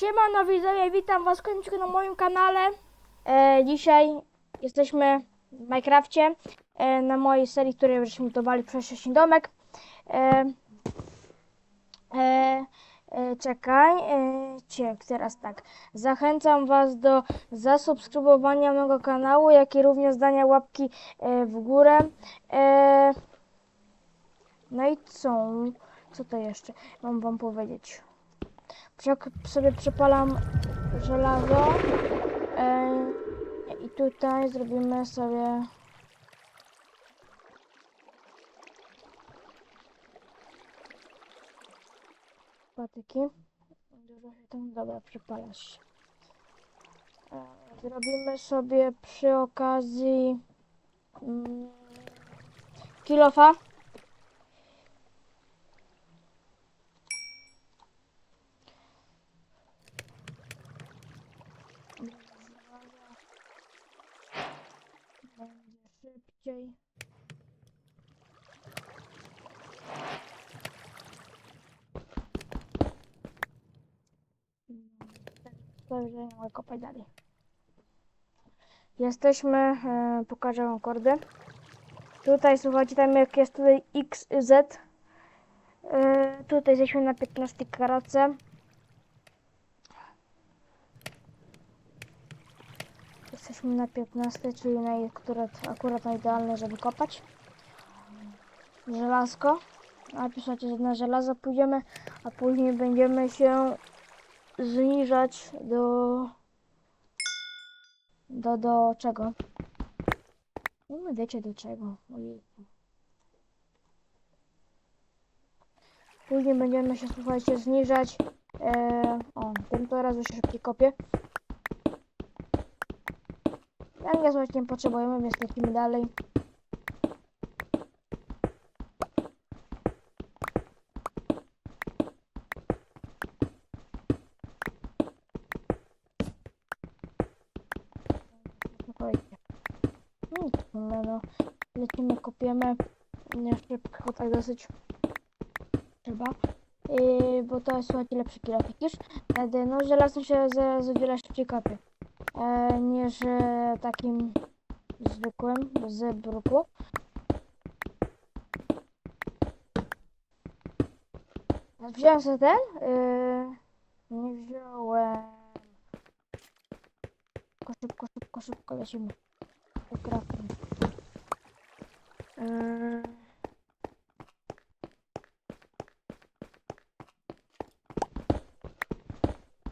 Siemano widzowie, witam was kończyk na moim kanale. E, dzisiaj jesteśmy w Minecrafcie e, na mojej serii, której żeśmy budowali wcześniej domek. E, e, e, czekaj, e, ciek, teraz tak. Zachęcam was do zasubskrybowania mojego kanału, jak i również dania łapki e, w górę. E, no i co? Co to jeszcze mam wam powiedzieć? Jak sobie przepalam żelazo e, i tutaj zrobimy sobie patyki. Dużo się tam, dobra. E, zrobimy sobie przy okazji mm, kilofa. Będzie szybciej. Dobrze, nie mogę kopać dalej. Jesteśmy, e, pokażę wam kordy. Tutaj słuchajcie, tam jak jest tutaj X, Z. E, tutaj jesteśmy na 15 karatce. Jesteśmy na 15, czyli na akurat, akurat na idealne, żeby kopać. Żelazko. Najpierw słuchajcie, na żelazo pójdziemy, a później będziemy się zniżać do... Do, do czego? No wiecie do czego. Później będziemy się, słuchajcie, zniżać. E, o, tym to razu się szybciej kopię. Jak ja słuchajcie, nie potrzebujemy, więc lecimy dalej. No, no. Lecimy, kopiemy. Nie szybko, tak dosyć. Trzeba. Yy, bo to jest, słuchajcie, lepszy już. Wtedy, no, żelazem się za, za wiele szybciej kopie. E, niż takim zwykłym z bruku. Wziąłem sobie ten? Yy, nie wziąłem. Szybko, szybko, szybko, szybko lecimy. Yy.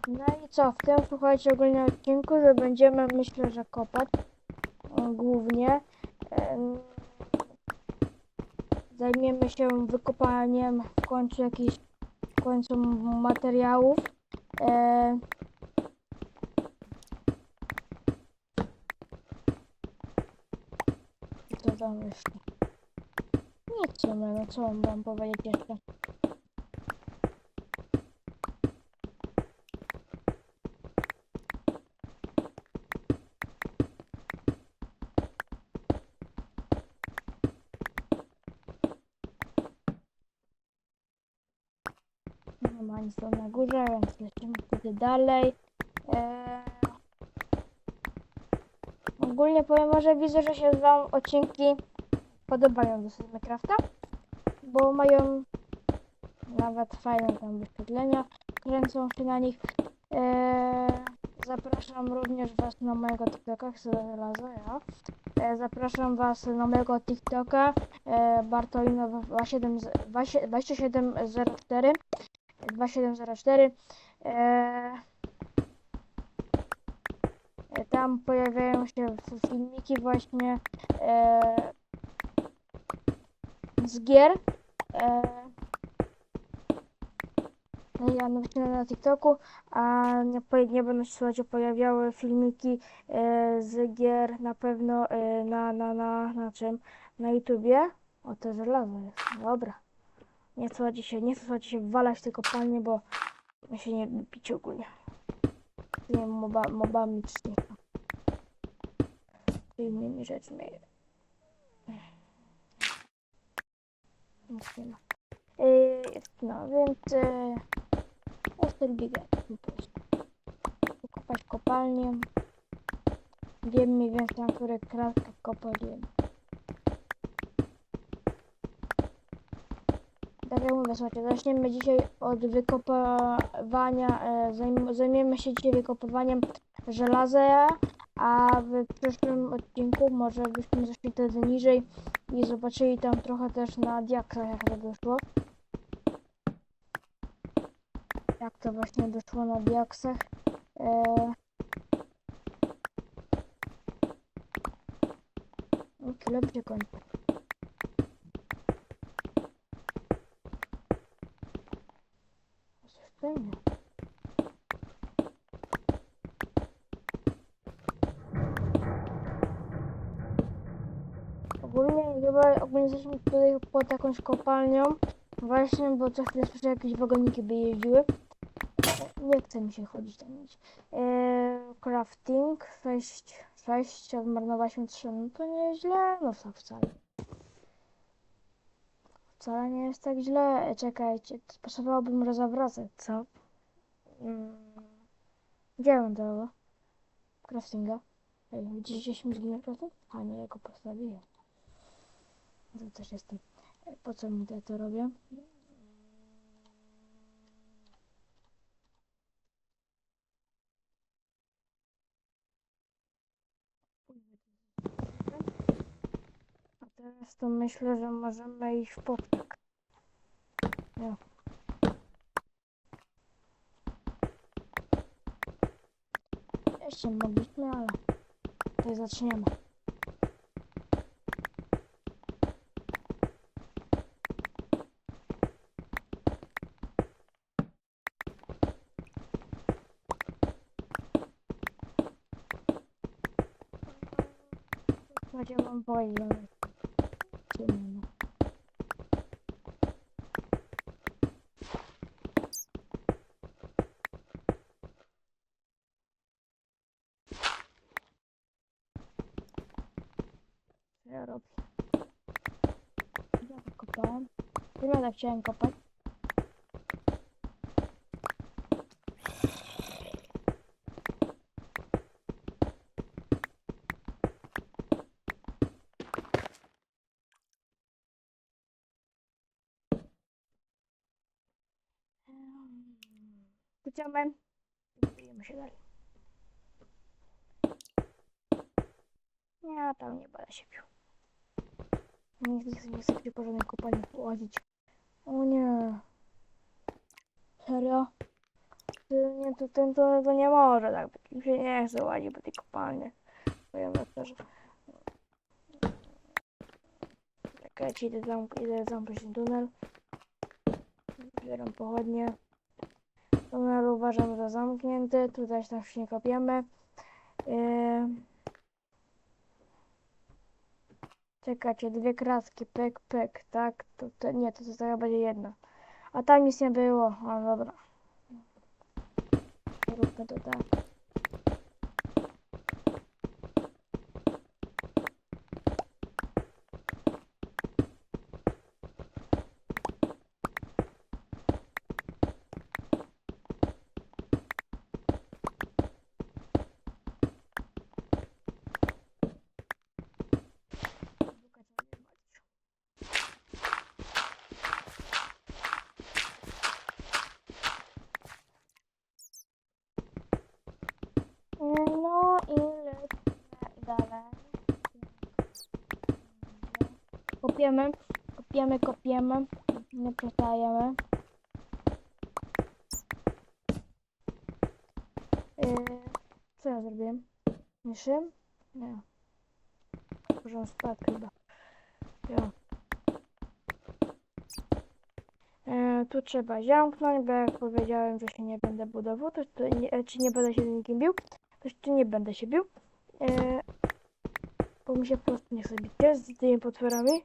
No i co, w tym słuchajcie ogólnie odcinku, że będziemy myślę, że kopać e, głównie. Em, Zajmiemy się wykopaniem w końcu jakichś w końcu materiałów. E, co tam jeszcze? Nic sumie, no co mam wam powiedzieć jeszcze? Nic tam na górze, więc lecimy wtedy dalej. Eee... Ogólnie powiem, może widzę, że się wam odcinki podobają dosyć Minecrafta, bo mają nawet fajne tam wyświetlenia, kręcą się na nich. Eee... Zapraszam również was na mojego TikToka, żelazo, ja. E, zapraszam was na mojego TikToka e, Bartolino 27 2704 2704. E, e, tam pojawiają się filmiki właśnie e, z gier. No ja napisane na TikToku, a nie, nie będą się pojawiały filmiki z gier na pewno na, na, na, na czym? Na YouTubie. O, to żelazo jest. Dobra. Nie słuchajcie się, nie słuchajcie się walać tylko palnie, bo my się nie bicie ogólnie. Nie wiem, moba, mobami czy nie. Innymi rzeczami. Nic nie ma. Yy, no więc... Ostry biegać po prostu. kopalnię. Wiem mniej więcej, na które kratkach kopaliłem. Tak jak mówię, słuchajcie, zaczniemy dzisiaj od wykopywania, e, zajm, zajmiemy się dzisiaj wykopywaniem żelaza, a w przyszłym odcinku może byśmy zeszli wtedy niżej i zobaczyli tam trochę też na diaksach, jak to wyszło. Jak to właśnie wyszło na diaksach. E, no, chwilę przykąd. Ogólnie jesteśmy tutaj pod jakąś kopalnią. Właśnie, bo co chwilę słyszę jakieś wagoniki by jeździły. Nie chce mi się chodzić tam iść. Eee, crafting 6, 6, odmarnowaliśmy 3, no to nie jest źle, no to wcale. Wcale nie jest tak źle. E, Czekajcie, pasowałoby może co? Mm. Gdzie mam? Craftinga? Ej, widzicie śmignie na crafting? A nie, ja go postawiłem. No To też jestem. E, Po co mi to, robię? A teraz to myślę, że możemy iść w poprzek. Nie. Jeszcze mogliśmy, ale tutaj zaczniemy. Chodź, ja mam boi, ale ciemno. Co ja robię? Ja tak kopałem. Wiem, tak chciałem kopać. Idziemy. Bijemy się dalej. Nie, tam nie będę się pił. Nie, nie, chcę- nie chcę się po żadnej kopalni łazić. O nie. Serio? Nie, to, ten, to, to nie może tak być. Mi się nie chce łazić po tej kopalni. Powiem na to, że... Czekajcie, idę zamknąć ten tunel. Zbieram pochodnie. Tunel uważam za zamknięty. Tutaj tam się nie kopiemy. Yy... Czekajcie, dwie kratki, pyk, pyk, tak? To, to nie, to, chyba będzie jedna. A tam nic nie było. A dobra. Róbmy to tak. No i lecimy dalej. Kopiemy, kopiemy, kopiemy. Nie przestajemy. Yy, co ja zrobiłem? Myszy? Nie. Może spadł chyba. Ja. E, tu trzeba zamknąć, bo jak powiedziałem, że się nie będę budował, to, to nie, czy nie będę się z nikim bił, to jeszcze nie będę się bił. E, bo mi się po prostu nie chce bić z tymi potworami.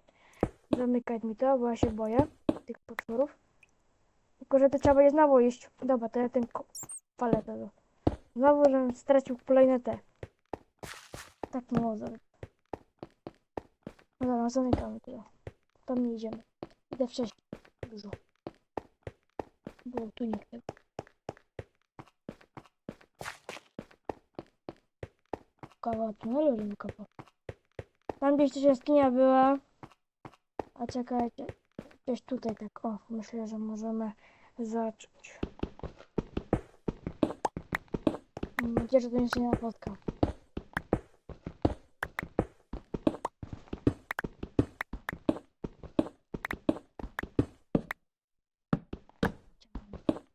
Zamykać mi to, bo ja się boję tych potworów. Tylko, że to trzeba będzie znowu iść. Dobra, to ja ten tego. Znowu, żebym stracił kolejne te. Tak nie może. No dobra, zamykamy to. Tam nie idziemy. Idę wcześniej. Dużo. Bo tu nikt nie kawał tunelu kopał. Tam gdzieś też jaskinia była. A czekajcie. Gdzieś tutaj tak, o, myślę, że możemy zacząć. Mam nadzieję, że to nic nie napotka.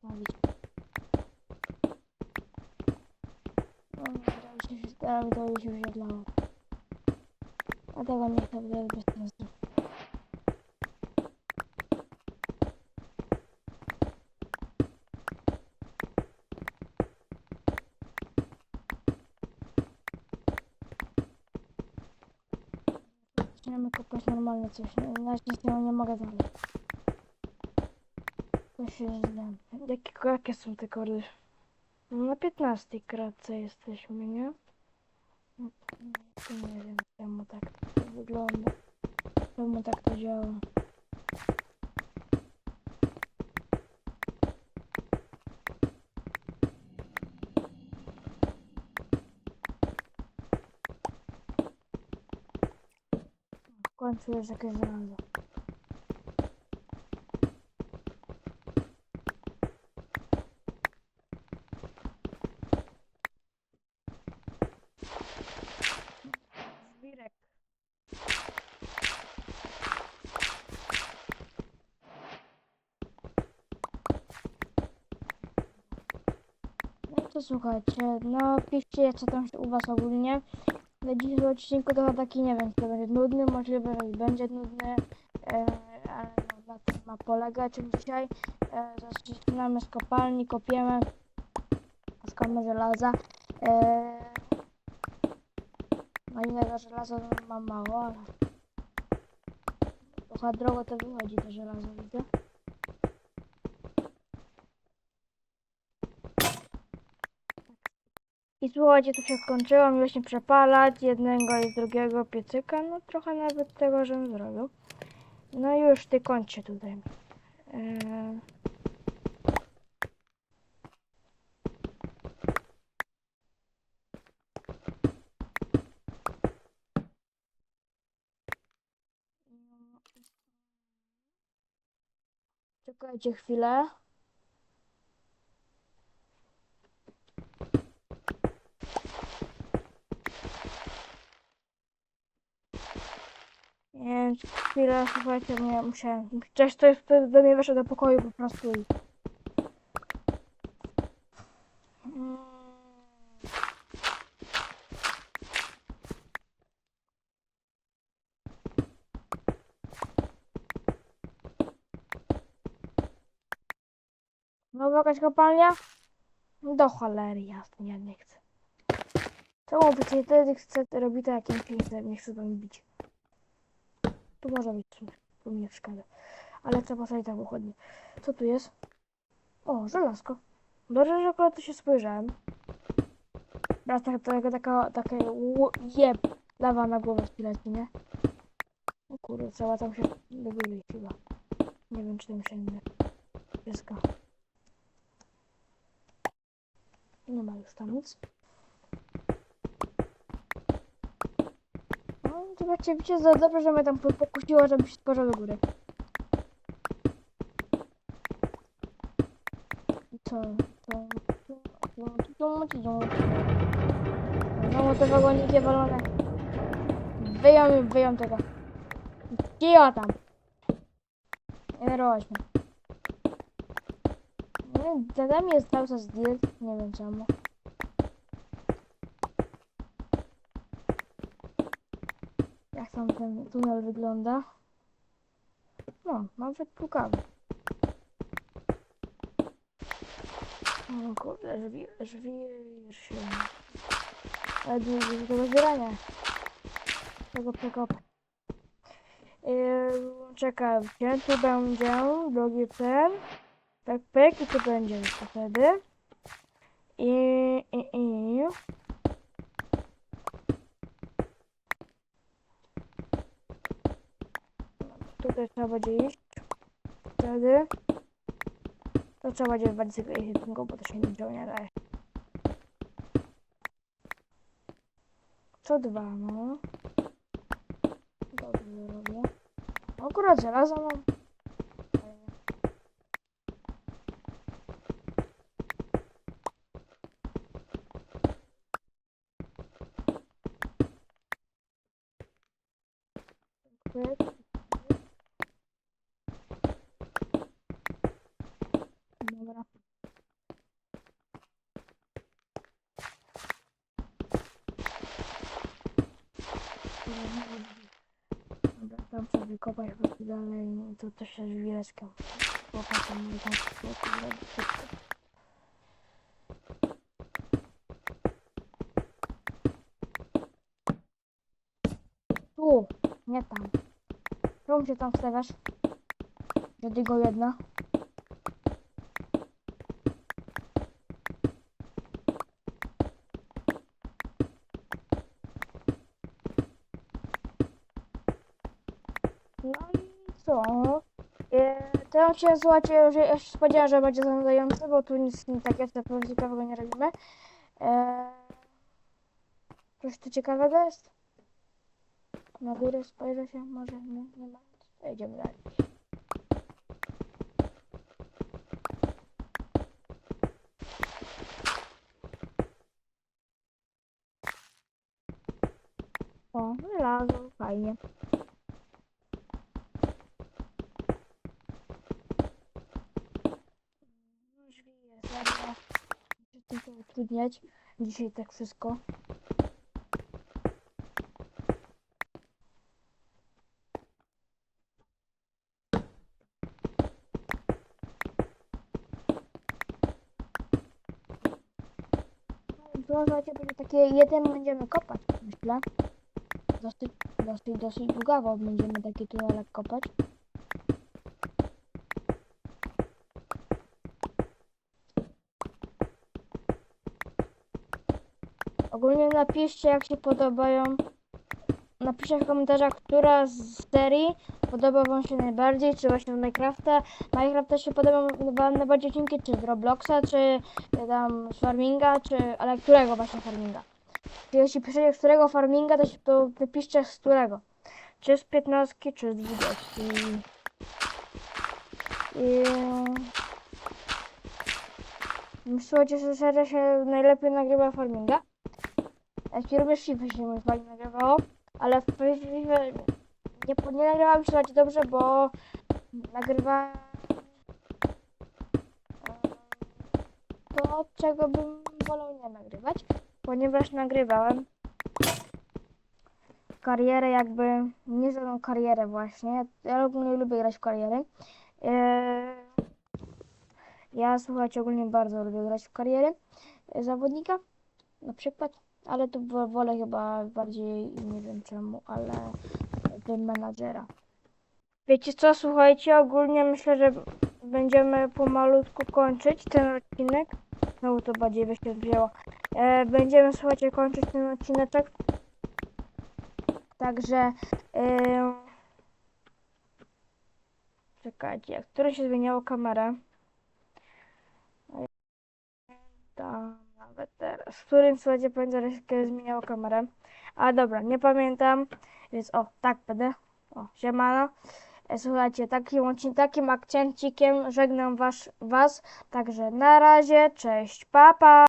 Bawić. No, teraz mi się, wyświetlało. A tego nie chcę, bo to jest bez. Zaczynamy kopać normalnie coś. Na z nią nie mogę dalej. To się. Jakie, jakie są te kordy? No na 15 kratce jesteśmy, nie? Nie wiem czemu tak to wygląda. Czemu tak to działa. W końcu jest jakieś żelazo. Słuchajcie, no piszcie co tam się u was ogólnie. Na dzisiejszym odcinku to taki, nie wiem, czy to będzie nudny, możliwe, że i będzie nudny, e, ale no, na tym ma polegać dzisiaj. E, zaczynamy z kopalni, kopiemy, szukamy żelaza. E, no innego żelaza to mam mało, ale trochę drogo to wychodzi to żelazo, widzę. I słuchajcie, tu się skończyło, mi się przepalać jednego i drugiego piecyka, no trochę nawet tego, żebym zrobił. No już ty kończę tutaj. Eee... Czekajcie chwilę. Więc chwilę, słuchajcie, mnie musiałem. Coś to jest wtedy do mnie weszło do pokoju po prostu i. Znowu jakaś kopalnia? Do cholery jasne, ja nie chcę. Czemu by wtedy chce robić to jakimś pięknym, nie chcę tam bić. Tu może coś, tu mi nie przeszkadza. Ale trzeba posadzić tam pochodnie. Co tu jest? O, żelazko. Dobrze, że akurat tu się spojrzałem. Raz tak, taka, taka, takie ł- jeb lawa na głowę szkielety, nie? O kurde, trzeba tam się do góry chyba. Nie wiem, czy tam sięgnę. Pieska. Nie ma już tam nic. Zobaczcie, widzicie, za dobrze, że mnie tam po- pokusiło, żeby się spojrzał do góry. I co? Znowu te wagoniki walone. Wyjął mi, wyjął tego. Cio tam. Nie nerwować mnie. Nie, Za mi jest cały czas deal, nie wiem czemu. Tam ten tunel wygląda? No, nawet pukawy. O kurde, żwir, żwir się. Ale długo do tego zbierania. Tego przekopu. Yy, czekajcie, tu będzie drugi ten. Tak, pyk i tu będzie wtedy. I, i, i. Tutaj trzeba będzie iść. Wtedy. To trzeba będzie wywalić z jedynką, bo to się niczego nie daje. Co dwa, no. Dobrze robię. Akurat żelazo mam. Fajnie. Dziękuję. Dobra. Dobra, tam trzeba wykopać po prostu dalej, to też się żwireczkę. Chłopakom mówię tam wszystko zrobić szybko. Tu, nie tam. Czemu się tam stawiasz? Żadnego jedna. No i co? E, ja chciałem słuchajcie, że ja się spodziewałem, że będzie zanudzające, bo tu nic takiego co ciekawego nie robimy. E, coś tu ciekawego jest? Na górę spojrzę się, może nie, nie ma. To Idziemy dalej. O, wylazł, fajnie. No, drzwi jest, dobra. Muszę tylko utrudniać dzisiaj tak wszystko. No, Słuchajcie, będzie takie jeden będziemy kopać, myślę. Dosyć, dosyć, dosyć długawo będziemy taki tunelek kopać. Ogólnie napiszcie jak się podobają. Napiszcie w komentarzach, która z serii podoba wam się najbardziej, czy właśnie Minecrafta. Minecrafta się podoba wam najbardziej odcinki, czy z Robloxa, czy e, tam z Farminga, czy... ale którego właśnie Farminga? Jeśli piszecie z którego Farminga, to, się, to wypiszcie z którego. Czy z 15, czy z 20. I... Słuchajcie, że seria się najlepiej nagrywa Farminga. I również FIFA się mi fajnie nagrywało, ale w nie, nie nagrywałem się raczej dobrze, bo nagrywa to, czego bym wolał nie nagrywać, ponieważ nagrywałem karierę jakby, nie karierę właśnie, ja ogólnie lubię grać w kariery. Eee, ja słuchajcie, ogólnie bardzo lubię grać w kariery e, zawodnika, na przykład, ale to wo- wolę chyba bardziej, nie wiem czemu, ale tym menadżera. Wiecie co, słuchajcie, ogólnie myślę, że będziemy pomalutku kończyć ten odcinek. Znowu to bardziej by się wzięło. E, będziemy, słuchajcie, kończyć ten odcineczek. Także... E, czekajcie, które się zmieniało kamerę? Tam nawet teraz. W którym że się zmieniało kamerę. A dobra, nie pamiętam. Więc o, tak będę. O, siemano. E, Słuchajcie, takim, takim akcencikiem żegnam was, was. Także na razie, cześć, papa.